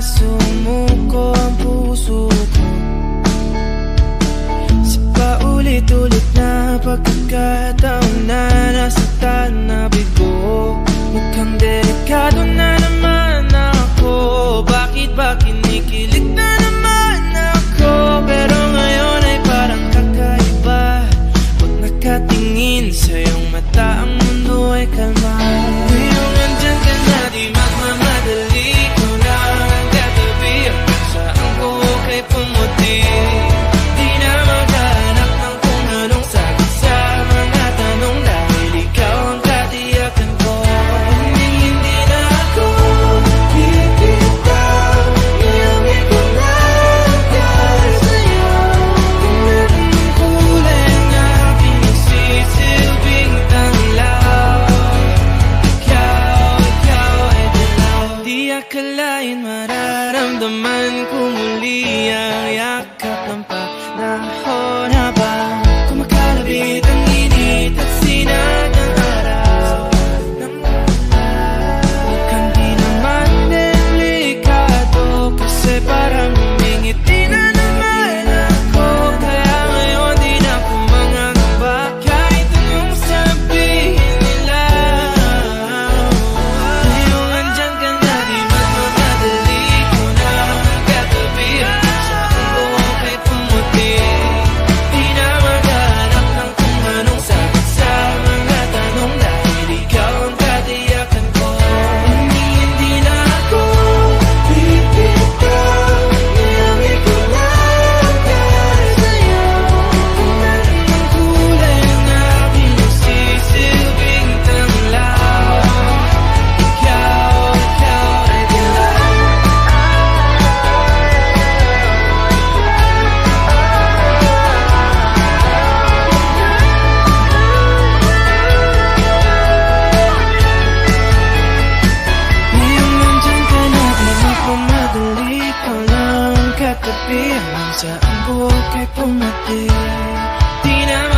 sumuko ang puso ko. Sa paulit-ulit na pagkakataon na na bigo Mukhang delikado na naman ako. Bakit, bakit Nararamdaman ko muli ang yakap que cometí. Dime